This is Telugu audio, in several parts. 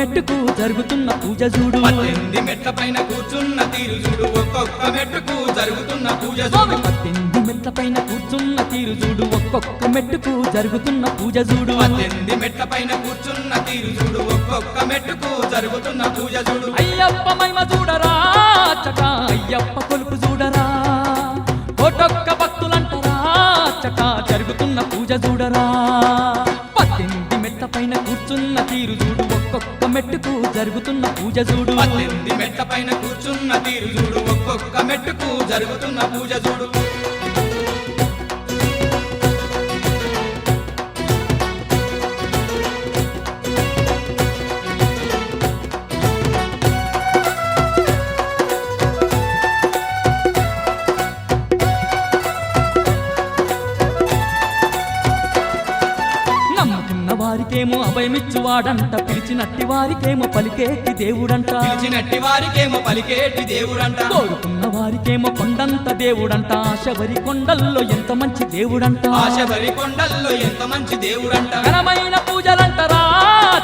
పూజ చూడు. పద్దెనిమిది మెట్ల పైన కూర్చున్న తీరు చూడు. ఒక్కొక్క మెట్టుకు జరుగుతున్న పూజ చూడు. పద్దెనిమిది మెట్ల పైన కూర్చున్న తీరు చూడు. ఒక్కొక్క మెట్టుకు జరుగుతున్న పూజ చూడు. పద్దెనిమిది మెట్ల పైన కూర్చున్న తీరు చూడు. ఒక్కొక్క మెట్టుకు జరుగుతున్న పూజ చూడు. అయ్యప్ప మహిమ చూడరా చక అయ్యప్ప కొలుపు చూడరా. కోటొక్క భక్తులంటరా చక జరుగుతున్న పూజ చూడరా. పద్దెనిమిది మెట్ల పైన కూర్చున్న తీరు చూడు. ఒక్కొక్క మెట్టుకు జరుగుతున్న పూజ చూడు. పద్దెనిమిది మెట్ల పైన కూర్చున్న తీరు చూడు. ఒక్కొక్క మెట్టుకు జరుగుతున్న పూజ చూడు. వారికేమో అభయమిచ్చువాడంట. పిలిచినట్టి వారికేమో పలికేటి దేవుడంట. పిలిచినట్టి వారికేమో పలికేటి దేవుడంట. కోరుకున్న వారికేమో కొండంత దేవుడంట. శబరి కొండల్లో ఎంత మంచి దేవుడంట. ఆశబరి కొండల్లో ఎంత మంచి దేవుడంట. ఘనమైన పూజలంటరా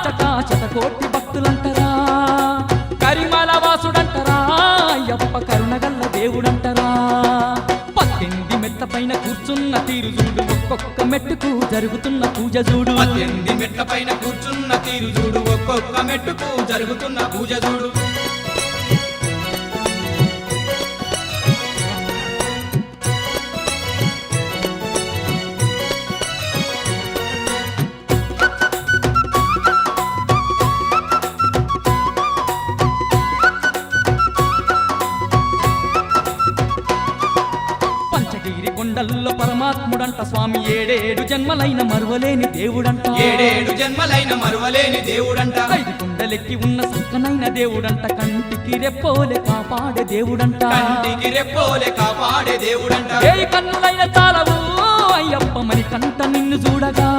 చకా శతకోటి భక్తులంటరా. కరిమల వాసుడంటరా అయ్యప్ప కరుణగల్ల దేవుడంటరా. పైన కూర్చున్న తీరు చూడు. ఒక్కొక్క మెట్టుకు జరుగుతున్న పూజ చూడు. పద్దెనిమిది మెట్ల పైన కూర్చున్న తీరు చూడు. ఒక్కొక్క మెట్టుకు జరుగుతున్న పూజ చూడు. కొండల్లో పరమాత్ముడంట స్వామి. ఏడేడు జన్మలైన మరువలేని దేవుడంట. ఏడేడు జన్మలైన మరువలేని దేవుడంట. ఐదు కొండలెక్కి ఉన్న సక్కనైన దేవుడంట. కంటికి రెప్పోలే కాపాడే దేవుడంట. కంటికి రెప్పోలే కాపాడే దేవుడంట. ఏ కన్నులైన చాలవు అయ్యప్ప మరి కంట నిన్ను చూడగా.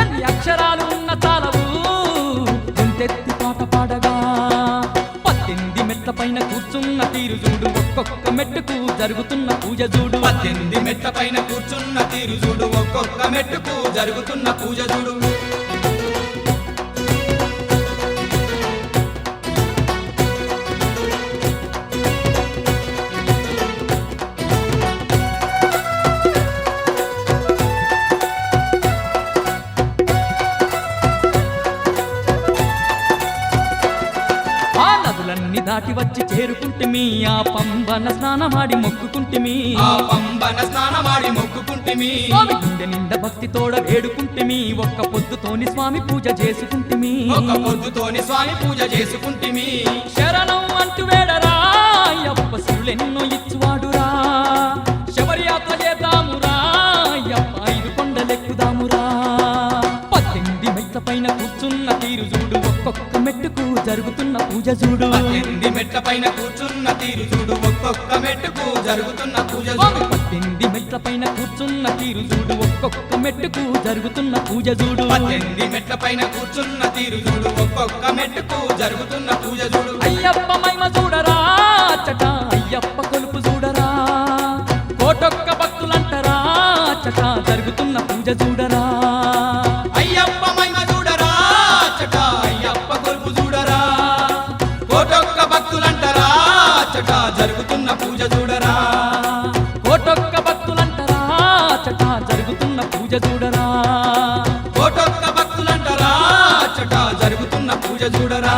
ఎన్ని అక్షరాలు ఉన్న కూర్చున్న తీరు చూడు. ఒక్కొక్క మెట్టుకు జరుగుతున్న పూజ చూడు. పద్దెనిమిది మెట్ల పైన కూర్చున్న తీరు చూడు. ఒక్కొక్క మెట్టుకు జరుగుతున్న పూజ చూడు. దాటి వచ్చి చేరుకుంటిమి ఆ పంబన స్నానమాడి మొక్కుకుంటిమి ఆ పంబన స్నానమాడి మొక్కుకుంటిమి స్వామి గుండె నిండా భక్తితోడ వేడుకుంటిమి ఒక్క పొద్దుతోని స్వామి పూజ చేసుకుంటిమి ఒక పొద్దుతోని స్వామి పూజ చేసుకుంటిమి శరణం అంటూ వేడరా అయ్యప్ప శివులెన్నో ఇచ్చువాడురా ఒక్కొక్క మెట్టుకు జరుగుతున్న పూజ చూడు. పద్దెనిమిది మెట్ల పైన కూర్చున్న తీరు చూడు. ఒక్కొక్క మెట్టుకు జరుగుతున్న పూజ చూడు. పద్దెనిమిది మెట్ల పైన కూర్చున్న తీరు చూడు. ఒక్కొక్క మెట్టుకు జరుగుతున్న పూజ చూడు. పద్దెనిమిది మెట్ల పైన కూర్చున్న తీరు చూడు. ఒక్కొక్క మెట్టుకు జరుగుతున్న పూజ చూడు. అయ్యప్ప మహిమ చూడరా చట అయ్యప్ప కొలుపు చూడరా కోటొక్క భక్తులంటరా చట జరుగుతున్న పూజ చూడరా. చట జరుగుతున్న పూజ చూడరా? కోటొక్క భక్తులంటరా చట జరుగుతున్న పూజ చూడరా? కోటొక్క భక్తులంటరా చట జరుగుతున్న పూజ చూడరా?